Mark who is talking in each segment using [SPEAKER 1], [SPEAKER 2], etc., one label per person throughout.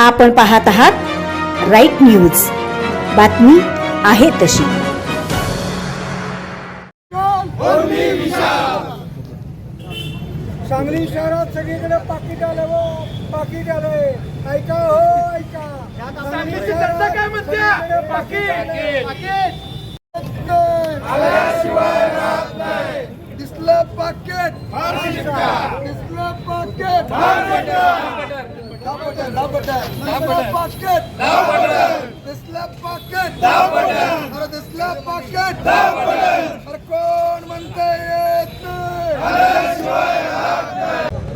[SPEAKER 1] आपण पाहत आहात राईट न्यूज. बातमी आहे तशी.
[SPEAKER 2] सांगली शहरात सगळीकडे पाकिट आलं व पाकिट आलंय. ऐका हो ऐका. दिसलं पाकिट. दिसलं पाकिट. कोण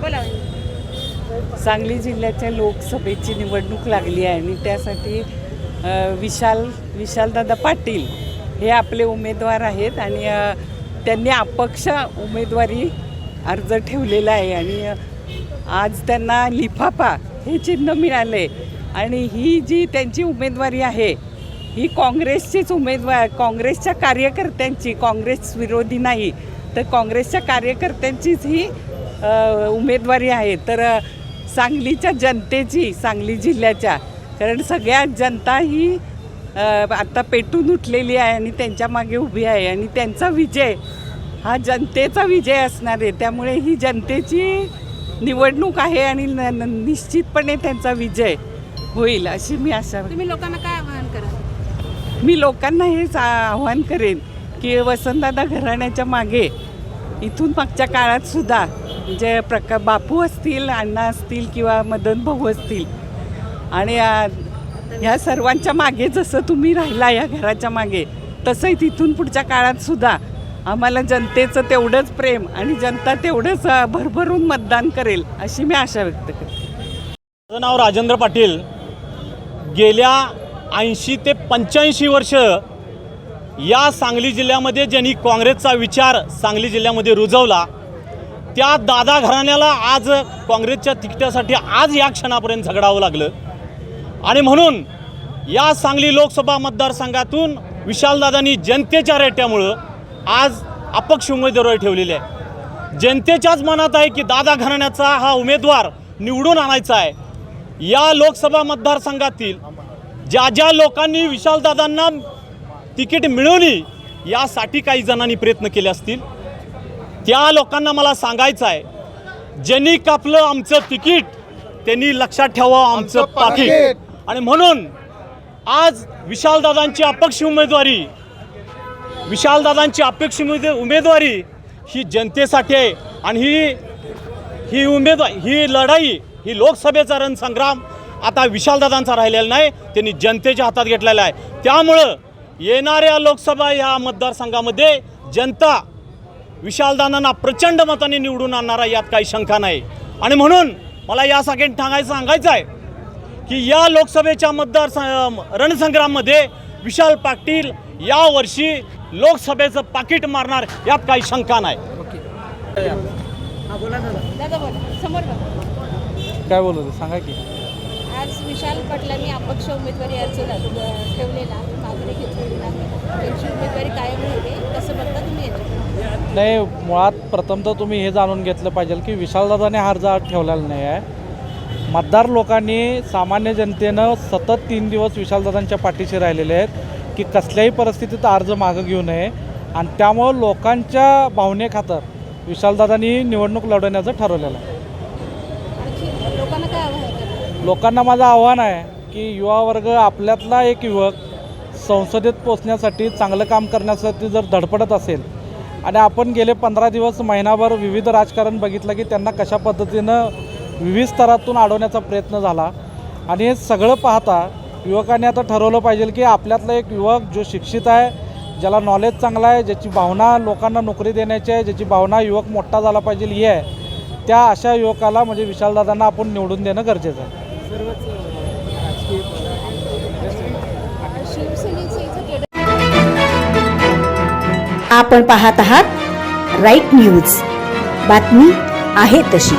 [SPEAKER 2] येत
[SPEAKER 3] सांगली जिल्ह्याच्या लोकसभेची निवडणूक लागली आहे आणि त्यासाठी विशाल विशालदादा पाटील हे आपले उमेदवार आहेत आणि त्यांनी अपक्ष उमेदवारी अर्ज ठेवलेला आहे आणि आज त्यांना लिफाफा हे चिन्ह मिळाले. आणि ही जी त्यांची उमेदवारी आहे ही काँग्रेसचीच उमेदवार काँग्रेसच्या कार्यकर्त्यांची काँग्रेस विरोधी नाही तर काँग्रेसच्या कार्यकर्त्यांचीच ही उमेदवारी आहे. तर सांगलीच्या जनतेची सांगली जिल्ह्याच्या कारण सगळ्या जनता ही आत्ता आता पेटून उठलेली आहे आणि त्यांच्या मागे उभी आहे. आणि त्यांचा विजय हा जनतेचा विजय असणार आहे. त्यामुळे ही जनतेची निवडणूक आहे आणि न- न- निश्चितपणे त्यांचा विजय होईल अशी मी आशा
[SPEAKER 4] तुम्ही लोकांना काय आवाहन करा
[SPEAKER 3] मी लोकांना हेच आव्हान करेन की वसंतदादा घराण्याच्या मागे इथून मागच्या काळात सुद्धा जे प्रका बापू असतील अण्णा असतील किंवा मदन भाऊ असतील आणि आ, ह्या सर्वांच्या मागे जसं तुम्ही राहिला या घराच्या मागे तसंही तिथून पुढच्या काळात सुद्धा आम्हाला जनतेचं तेवढंच प्रेम आणि जनता तेवढंच भरभरून मतदान करेल अशी मी आशा व्यक्त करते.
[SPEAKER 5] माझं नाव राजेंद्र पाटील. गेल्या ऐंशी ते पंच्याऐंशी वर्ष या सांगली जिल्ह्यामध्ये ज्यांनी काँग्रेसचा विचार सांगली जिल्ह्यामध्ये रुजवला त्या दादा घराण्याला आज काँग्रेसच्या तिकिटासाठी आज या क्षणापर्यंत झगडावं लागलं. आणि म्हणून या सांगली लोकसभा मतदारसंघातून विशालदादांनी जनतेच्या रेट्यामुळं आज अपक्ष उमेदवारी ठेवलेली आहे. जनतेच्याच मनात आहे की दादा घराण्याचा हा उमेदवार निवडून आणायचा आहे. या लोकसभा मतदारसंघातील ज्या ज्या लोकांनी विशालदादांना तिकीट मिळवली यासाठी काही जणांनी प्रयत्न केले असतील. त्या लोकांना मला सांगायचं आहे ज्यांनी कापलं आमचं तिकीट त्यांनी लक्षात ठेवावं आमचं पाकिट. आणि म्हणून आज विशालदादांची अपक्ष उमेदवारी विशालदादांची अपेक्षित उमेदवारी ही जनतेसाठी आहे. आणि ही ही उमेदवार ही लढाई ही लोकसभेचा रणसंग्राम आता विशालदादांचा राहिलेला नाही त्यांनी जनतेच्या हातात घेतलेला आहे. त्यामुळं येणाऱ्या लोकसभा ह्या मतदारसंघामध्ये जनता विशालदादांना प्रचंड मताने निवडून आणणारा यात काही शंका नाही. आणि म्हणून मला या सगळ्यांनी सांगायचं सांगायचं आहे की या लोकसभेच्या मतदार रणसंग्राममध्ये विशाल पाटील यावर्षी लोकसभेचं पाकिट मारणार यात काही शंका नाही.
[SPEAKER 4] दादा बोला समोर बघा
[SPEAKER 6] काय बोलत होते? सांगा की.
[SPEAKER 4] आज विशाल पाटलांनी अपक्ष उमेदवारी अर्ज ठेवलेला मागणी घेतलेला त्यांची उमेदवारी कायम कसं बघता तुम्ही याच्याकडे
[SPEAKER 6] नाही मुळात प्रथमतः तुम्ही हे जाणून घेतलं पाहिजे की विशालदादाने हा अर्ज आज ठेवलेला नाही आहे. मतदार लोकांनी सामान्य जनतेनं सतत तीन दिवस विशालदादांच्या पाठीशी राहिलेले आहेत. की कसल्याही परिस्थितीत अर्ज मागं घेऊ नये. आणि त्यामुळं लोकांच्या भावनेखातर विशालदादांनी निवडणूक लढवण्याचं ठरवलेलं आहे.
[SPEAKER 4] लोकांना
[SPEAKER 6] लोकांना माझं आव्हान आहे की युवा वर्ग आपल्यातला एक युवक संसदेत पोचण्यासाठी चांगलं काम करण्यासाठी जर धडपडत असेल आणि आपण गेले पंधरा दिवस महिनाभर विविध राजकारण बघितलं की त्यांना कशा पद्धतीनं विविध स्तरातून अडवण्याचा प्रयत्न झाला. आणि हे सगळं पाहता युवकांनी आता ठरवलं पाहिजे की आपल्यातला एक युवक जो शिक्षित आहे ज्याला नॉलेज चांगलं आहे ज्याची भावना लोकांना नोकरी देण्याची आहे ज्याची भावना युवक मोठा झाला पाहिजे ही आहे. त्या अशा युवकाला म्हणजे विशालदादांना आपण निवडून देणं गरजेचं आहे.
[SPEAKER 1] आपण पाहत आहात राईट न्यूज. बातमी आहे तशी.